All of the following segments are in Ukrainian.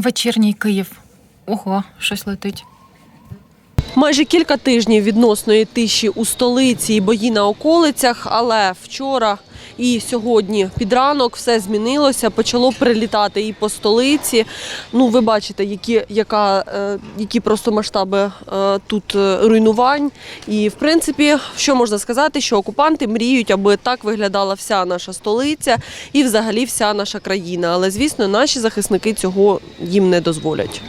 Вечірній Київ. Ого, щось летить. Майже кілька тижнів відносної тиші у столиці і бої на околицях, але вчора і сьогодні під ранок все змінилося, почало прилітати і по столиці. Ну, ви бачите, які, яка, е, які просто масштаби е, тут е, руйнувань. І в принципі, що можна сказати, що окупанти мріють, аби так виглядала вся наша столиця і взагалі вся наша країна. Але звісно, наші захисники цього їм не дозволять.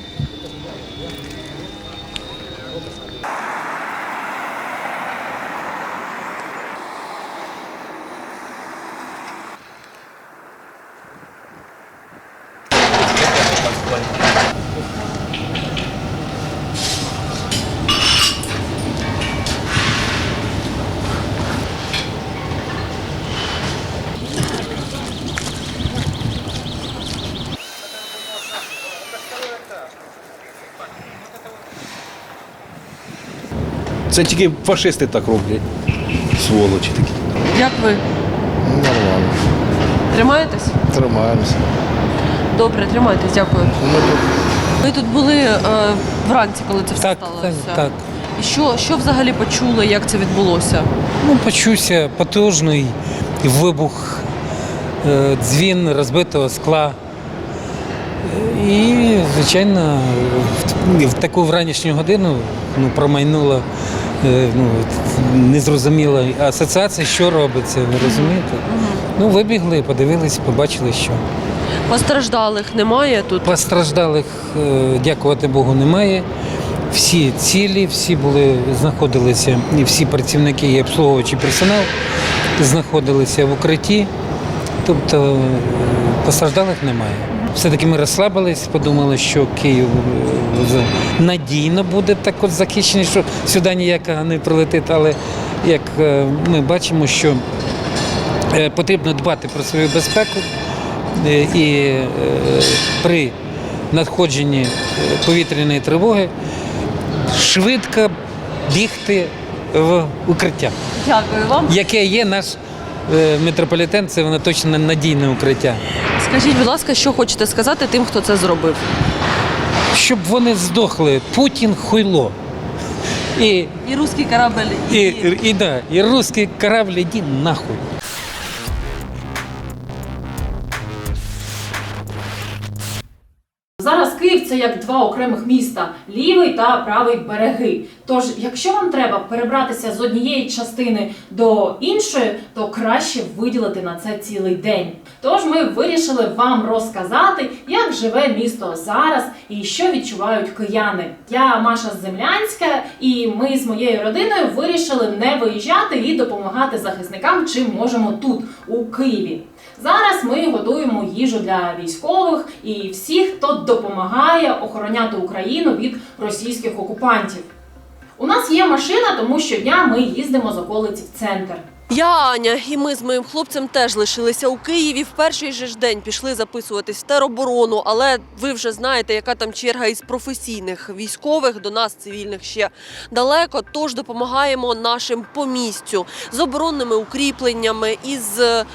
Це тільки фашисти так роблять. Сволочі такі. Як ви Нормально. тримаєтесь? Тримаємося. Добре, тримайтесь, дякую. Ви тут були е, вранці, коли це все Так, сталося. так, так. І що, що взагалі почули, як це відбулося? Ну, почувся потужний вибух, е, дзвін розбитого скла. Е, І, звичайно, в, в таку вранішню годину ну, промайнула е, ну, незрозуміла асоціація, що робиться, ви розумієте? Ну, вибігли, подивились, побачили, що. Постраждалих немає тут. Постраждалих, е, дякувати Богу, немає. Всі цілі, всі були, знаходилися, і всі працівники і обслуговуючий персонал знаходилися в укритті. Тобто е, постраждалих немає. Все-таки ми розслабились, подумали, що Київ е, надійно буде так от захищений, що сюди ніяка не прилетить. Але як е, ми бачимо, що е, потрібно дбати про свою безпеку е, і е, при надходженні е, повітряної тривоги швидко бігти в укриття, Дякую вам. яке є наш е, метрополітен, це воно точно надійне укриття. Скажіть, будь ласка, що хочете сказати тим, хто це зробив? Щоб вони здохли, Путін хуйло. І, І русський корабель, і, і, і, да, і русський корабль іди нахуй. Зараз Київ це як два окремих міста лівий та правий береги. Тож, якщо вам треба перебратися з однієї частини до іншої, то краще виділити на це цілий день. Тож ми вирішили вам розказати, як живе місто зараз і що відчувають кияни. Я Маша Землянська, і ми з моєю родиною вирішили не виїжджати і допомагати захисникам, чим можемо тут, у Києві. Зараз ми готуємо їжу для військових і всіх, хто допомагає охороняти Україну від російських окупантів. У нас є машина, тому щодня ми їздимо з околиці в центр. Я Аня, і ми з моїм хлопцем теж лишилися у Києві. В перший же ж день пішли записуватись в тероборону, але ви вже знаєте, яка там черга із професійних військових до нас, цивільних, ще далеко. Тож допомагаємо нашим по місцю з оборонними укріпленнями, із е,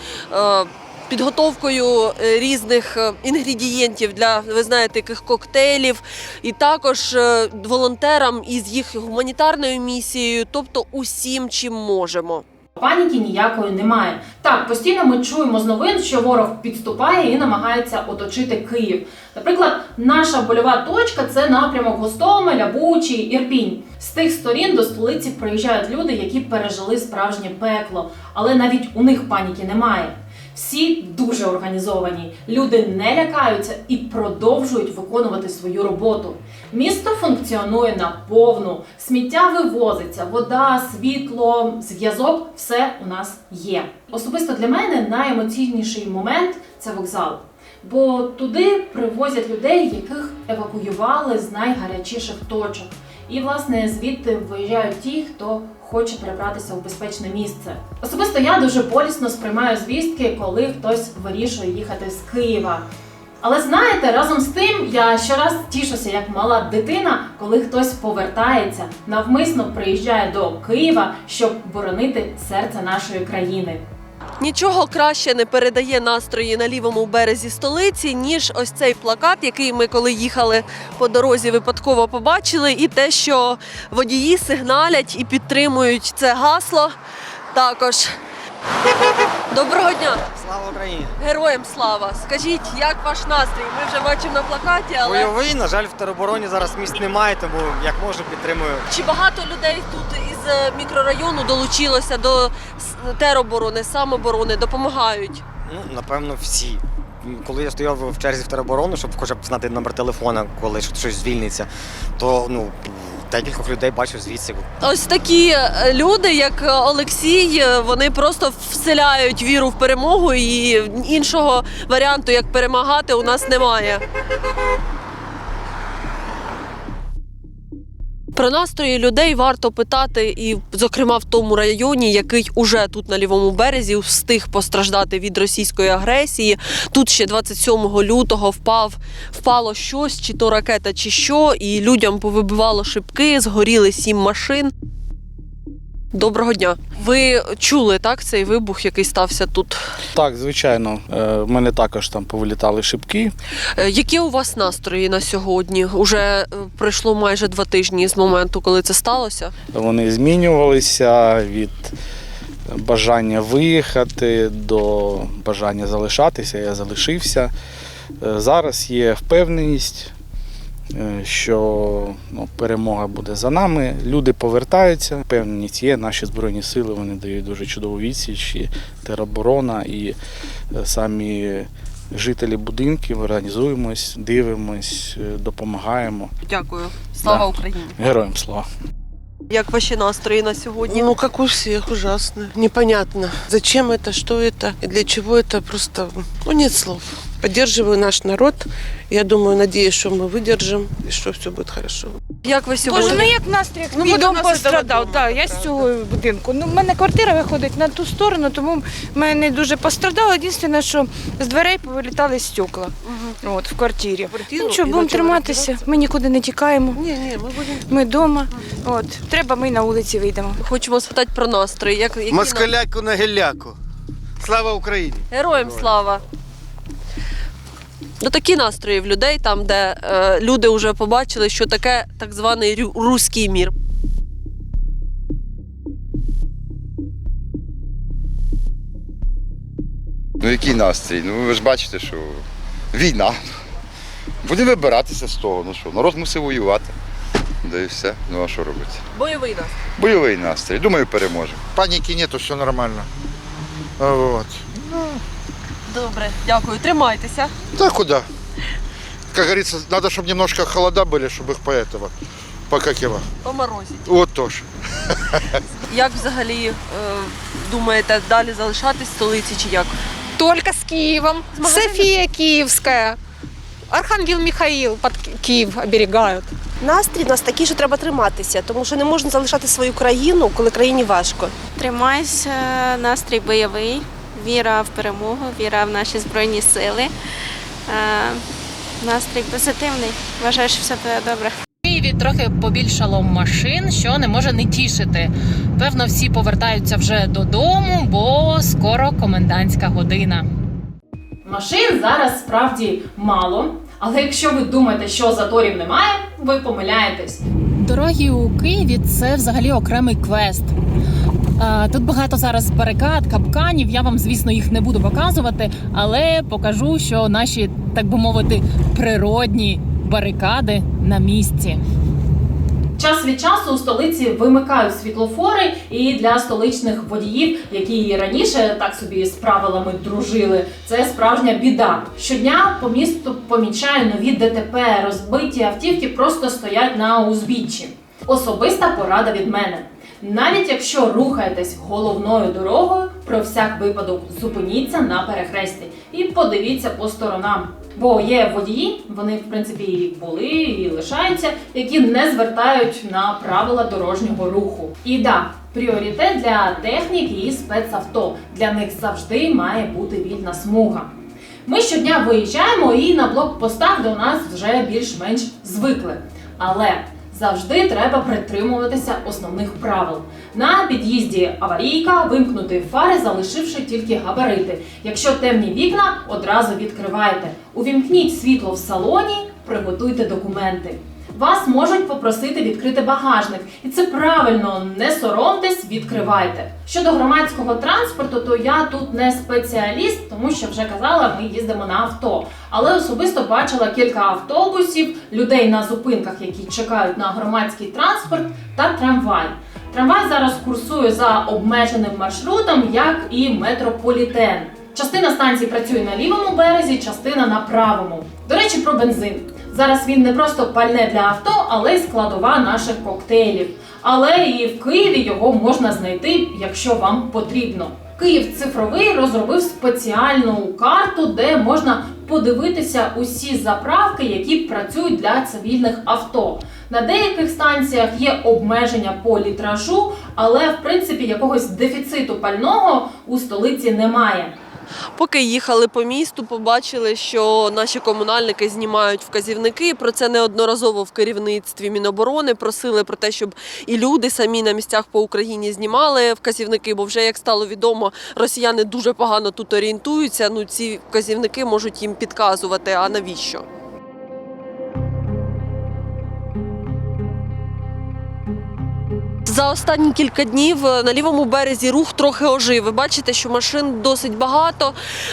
підготовкою е, різних е, інгредієнтів для ви знаєте, яких коктейлів, і також е, волонтерам із їх гуманітарною місією, тобто усім, чим можемо. Паніки ніякої немає. Так, постійно ми чуємо з новин, що ворог підступає і намагається оточити Київ. Наприклад, наша больова точка це напрямок Гостомеля, Бучі, Ірпінь. З тих сторін до столиці приїжджають люди, які пережили справжнє пекло, але навіть у них паніки немає. Всі дуже організовані, люди не лякаються і продовжують виконувати свою роботу. Місто функціонує на повну, сміття вивозиться, вода, світло, зв'язок все у нас є. Особисто для мене найемоційніший момент це вокзал. Бо туди привозять людей, яких евакуювали з найгарячіших точок. І власне звідти виїжджають ті, хто хоче перебратися у безпечне місце. Особисто я дуже болісно сприймаю звістки, коли хтось вирішує їхати з Києва. Але знаєте, разом з тим я щораз тішуся як мала дитина, коли хтось повертається, навмисно приїжджає до Києва, щоб боронити серце нашої країни. Нічого краще не передає настрої на лівому березі столиці, ніж ось цей плакат, який ми коли їхали по дорозі, випадково побачили, і те, що водії сигналять і підтримують це гасло. Також доброго дня, Слава Україні! героям слава! Скажіть, як ваш настрій? Ми вже бачимо на плакаті, але Бойовий, на жаль, в теробороні зараз місць немає, тому як можу підтримую. чи багато людей тут із е, мікрорайону долучилося до с- тероборони, самоборони, допомагають? Ну, напевно, всі. М, Коли я стояв в черзі в тероборону, щоб хоча б знати номер телефона, коли щ- щось звільниться, то ну декількох людей бачив звідси. Ось такі е, люди, як е, Олексій, е, вони просто вселяють віру в перемогу, і іншого варіанту, як перемагати, у нас немає. Про настрої людей варто питати, і, зокрема, в тому районі, який уже тут на лівому березі встиг постраждати від російської агресії. Тут ще 27 лютого впав, впало щось, чи то ракета, чи що, і людям повибивало шибки, згоріли сім машин. Доброго дня. Ви чули так цей вибух, який стався тут? Так, звичайно, Е, в мене також там повилітали шибки. Е, Які у вас настрої на сьогодні? Уже е, пройшло майже два тижні з моменту, коли це сталося. Вони змінювалися від бажання виїхати до бажання залишатися. Я залишився. Зараз є впевненість, що ну, перемога буде за нами. Люди повертаються. Впевненість є. Наші збройні сили вони дають дуже чудову відсіч, і тероборона, і е, самі жителі будинків організуємось, дивимось, е, допомагаємо. Дякую. Слава Да. Україні! Героям слава! Як ваші настрої на сьогодні? Ну, как у всех, ужасно. Непонятно, зачем это, что это и для чего это. Просто, ну, нет слов. Поддерживаю наш народ. Я думаю, надеюсь, что мы выдержим и что все будет хорошо. Як ви сьогодні? Боже, ну як настрій, як Ну, мій от у дом нас пострадав. і Так, дома, я правда. з цього будинку. Ну, в мене квартира виходить на ту сторону, тому в мене не дуже пострадало. Єдине, що з дверей повилітали стекла от, в квартирі. Квартиру Ну що, і будемо почали триматися. розбиратися. Ми нікуди не тікаємо. Не, не, мы будем... Ми вдома. От. Треба, ми на вулиці вийдемо. Хочемо спитати про настрої. Як, які Москаляку на геляку. Слава Україні! Героям слава. Ну, такі настрої в людей, там, де е, люди вже побачили, що таке так званий руський мір. Ну який настрій? Ну ви ж бачите, що війна. Будемо вибиратися з того. Ну що, народ мусив воювати. Да і все. Ну а що робити? Бойовий настрій. Бойовий настрій. Думаю, переможемо. Паніки нету, все нормально. Вот. Добре, дякую. Тримайтеся. Да куда? Как говорится, надо, чтобы немножко холода были, чтобы их по этого, по как его. Поморозіть. Вот тоже. Як взагалі е, думаєте далі залишатись в столиці чи як? Только с Киевом. София Киевская. Архангел Михаил под Ки- Киев оберегают. Настрій у нас такий, що треба триматися, тому що не можна залишати свою країну, коли країні важко. Тримайся, настрій бойовий, віра в перемогу, віра в наші збройні сили. Е, Настрій позитивний. Вважаю, що все буде добре. Києві трохи побільшало машин, що не може не тішити. Певно, всі повертаються вже додому, бо скоро комендантська година. Машин зараз справді мало. Але якщо ви думаєте, що заторів немає, ви помиляєтесь. Дороги у Києві це взагалі окремий квест. А, Тут багато зараз барикад, капканів. Я вам, звісно, їх не буду показувати, але покажу, що наші, так би мовити, природні барикади на місці. Час від часу у столиці вимикають світлофори, і для столичних водіїв, які раніше так собі з правилами дружили, це справжня біда. Щодня по місту помічаю нові ДТП, розбиті автівки просто стоять на узбіччі. Особиста порада від мене. Навіть якщо рухаєтесь головною дорогою, про всяк випадок зупиніться на перехресті і подивіться по сторонам. Бо є водії, вони в принципі і були, і лишаються, які не звертають на правила дорожнього руху. І да, пріоритет для техніки і спецавто. Для них завжди має бути вільна смуга. Ми щодня виїжджаємо і на блокпостах до нас вже більш-менш звикли. Але Завжди треба притримуватися основних правил. На під'їзді аварійка вимкнути фари, залишивши тільки габарити. Якщо темні вікна, одразу відкривайте. Увімкніть світло в салоні, приготуйте документи. Вас можуть попросити відкрити багажник, і це правильно, не соромтесь, відкривайте. Щодо громадського транспорту, то я тут не спеціаліст, тому що вже казала, ми їздимо на авто. Але особисто бачила кілька автобусів, людей на зупинках, які чекають на громадський транспорт, та трамвай. Трамвай зараз курсує за обмеженим маршрутом, як і метрополітен. Частина станцій працює на лівому березі, частина на правому. До речі, про бензин. Зараз він не просто пальне для авто, але й складова наших коктейлів. Але і в Києві його можна знайти, якщо вам потрібно. Київ цифровий розробив спеціальну карту, де можна подивитися усі заправки, які працюють для цивільних авто. На деяких станціях є обмеження по літражу, але в принципі якогось дефіциту пального у столиці немає. Поки їхали по місту, побачили, що наші комунальники знімають вказівники. Про це неодноразово в керівництві Міноборони просили про те, щоб і люди самі на місцях по Україні знімали вказівники. Бо вже як стало відомо, росіяни дуже погано тут орієнтуються. Ну ці вказівники можуть їм підказувати. А навіщо? За останні кілька днів е, на лівому березі рух трохи ожив. Ви бачите, що машин досить багато,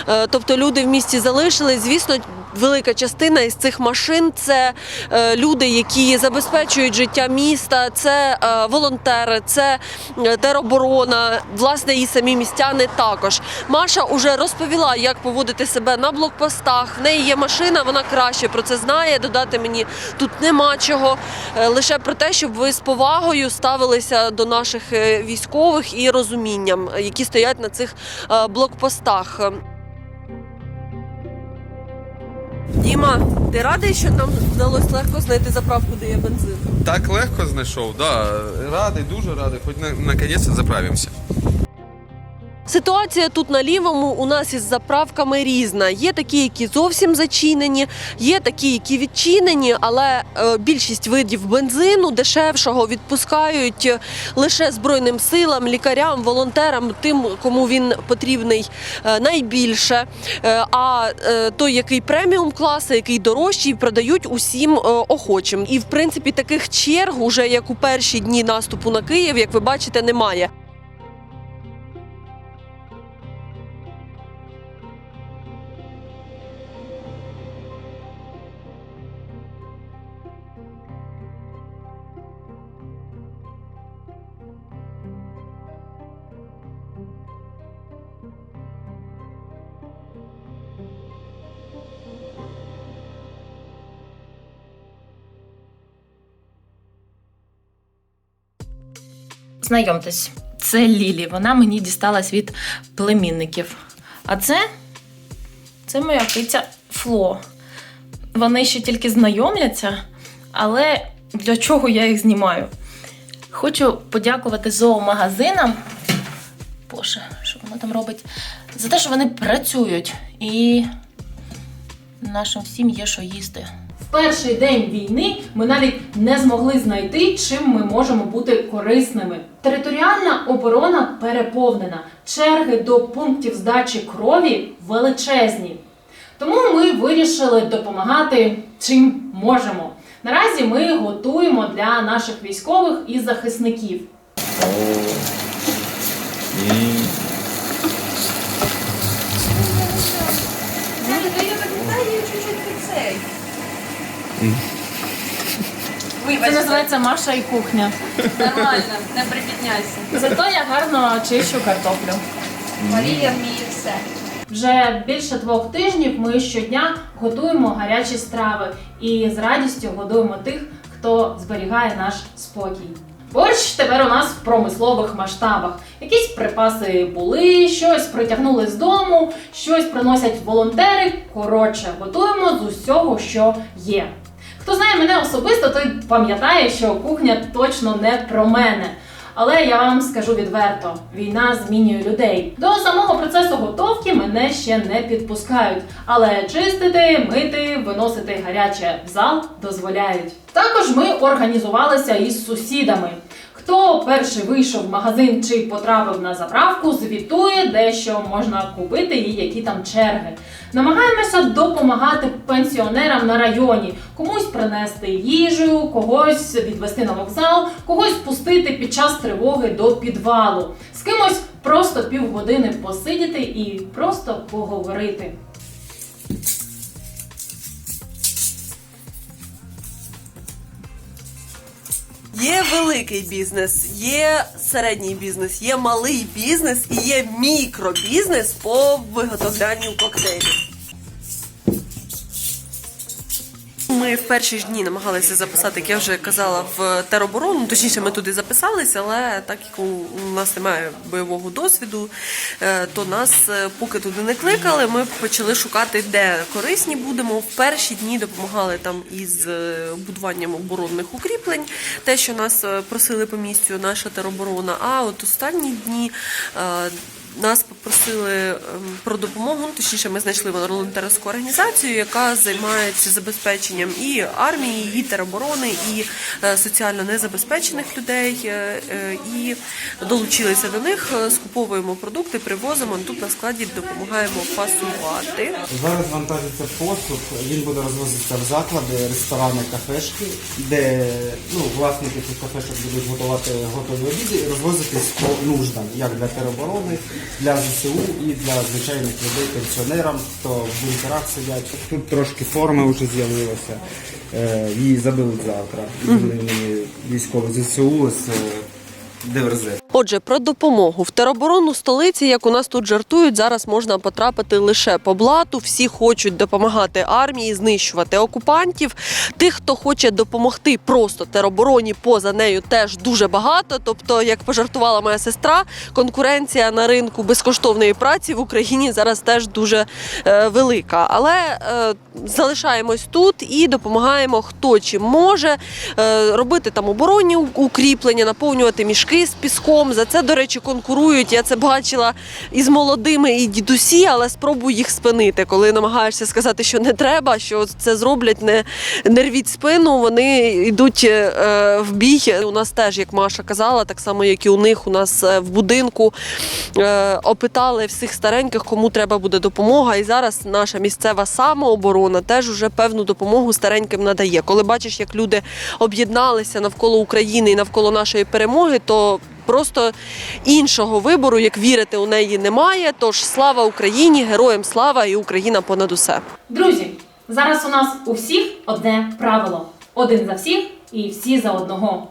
е, тобто люди в місті залишились. Звісно, велика частина із цих машин це е, люди, які забезпечують життя міста, це е, волонтери, це е, тероборона, власне, і самі містяни також. Маша вже розповіла, як поводити себе на блокпостах. В неї є машина, вона краще про це знає. Додати мені тут нема чого. Лише про те, щоб ви з повагою ставилися до наших військових і розумінням, які стоять на цих блокпостах. Діма, ти радий, що нам вдалося легко знайти заправку, де є бензин? Так легко знайшов, да. Радий, дуже радий, хоч на, наконець заправимося. Ситуація тут на лівому у нас із заправками різна. Є такі, які зовсім зачинені, є такі, які відчинені, але е, більшість видів бензину дешевшого відпускають е, лише збройним силам, лікарям, волонтерам, тим, кому він потрібний е, найбільше. А той, який преміум класу, який дорожчий, продають усім охочим. І в принципі таких черг, уже як у перші дні наступу на Київ, як ви бачите, немає. Знайомтесь, це Лілі. Вона мені дісталась від племінників. А це це моя киця Фло. Вони ще тільки знайомляться, але для чого я їх знімаю? Хочу подякувати зоомагазинам. Боже, що воно там робить? За те, що вони працюють і нашим всім є що їсти. Перший день війни ми навіть не змогли знайти, чим ми можемо бути корисними. Територіальна оборона переповнена, черги до пунктів здачі крові величезні. Тому ми вирішили допомагати чим можемо. Наразі ми готуємо для наших військових і захисників. Це називається Маша і кухня. Нормально, не припідняйся. Зато я гарно чищу картоплю. Марія вміє все. Вже більше двох тижнів ми щодня готуємо гарячі страви і з радістю годуємо тих, хто зберігає наш спокій. Борщ тепер у нас в промислових масштабах. Якісь припаси були, щось притягнули з дому, щось приносять волонтери. Коротше, готуємо з усього, що є. Хто знає мене особисто, той пам'ятає, що кухня точно не про мене. Але я вам скажу відверто: війна змінює людей. До самого процесу готовки мене ще не підпускають, але чистити, мити, виносити гаряче в зал дозволяють. Також ми організувалися із сусідами. Хто перший вийшов в магазин чи потрапив на заправку, звітує, де що можна купити і які там черги. Намагаємося допомагати пенсіонерам на районі, комусь принести їжу, когось відвести на вокзал, когось пустити під час тривоги до підвалу, з кимось просто півгодини посидіти і просто поговорити. Є великий бізнес, є середній бізнес, є малий бізнес і є мікробізнес по виготовлянню коктейлів. Ми в перші ж дні намагалися записати, як я вже казала, в тероборону. Точніше, ми туди записалися, але так як у нас немає бойового досвіду, е, то нас е, поки туди не кликали. Ми почали шукати, де корисні будемо. В перші дні допомагали там із е, будуванням оборонних укріплень, те, що нас просили по місцю, наша тероборона. А от останні дні. Нас попросили ем, про допомогу. Ну, точніше, ми знайшли волонтерську організацію, яка займається забезпеченням і армії, і тероборони, і е, соціально незабезпечених людей. е, е, І долучилися до них, скуповуємо продукти, привозимо. Тут на складі допомагаємо фасувати. Зараз вантажиться посуд, він буде розвозитися в заклади, ресторани, кафешки, де ну, власники цих кафешок будуть готувати готові обіди і розвозитись по нуждам, як для тероборони, для ЗСУ і для звичайних людей, пенсіонерам, хто в бункерах сидять. Тут трошки форми вже з'явилося, е, її забили завтра. Військові ЗСУ з е, ДРЗ. Отже, про допомогу в тероборону столиці, як у нас тут жартують, зараз можна потрапити лише по блату. Всі хочуть допомагати армії, знищувати окупантів. Тих, хто хоче допомогти просто теробороні, поза нею теж дуже багато. Тобто, як пожартувала моя сестра, конкуренція на ринку безкоштовної праці в Україні зараз теж дуже е, велика. Але е, залишаємось тут і допомагаємо хто чим може е, робити там оборонні укріплення, наповнювати мішки з піском. За це, до речі, конкурують. Я це бачила із молодими і дідусі, але спробую їх спинити. Коли намагаєшся сказати, що не треба, що це зроблять, не, не рвіть спину. Вони йдуть е, в бій. У нас теж, як Маша казала, так само, як і у них, у нас е, в будинку е, опитали всіх стареньких, кому треба буде допомога. І зараз наша місцева самооборона теж уже певну допомогу стареньким надає. Коли бачиш, як люди об'єдналися навколо України і навколо нашої перемоги, то просто іншого вибору, як вірити у неї, немає. Тож слава Україні, героям слава і Україна понад усе. Друзі, зараз у нас у всіх одне правило: один за всіх і всі за одного.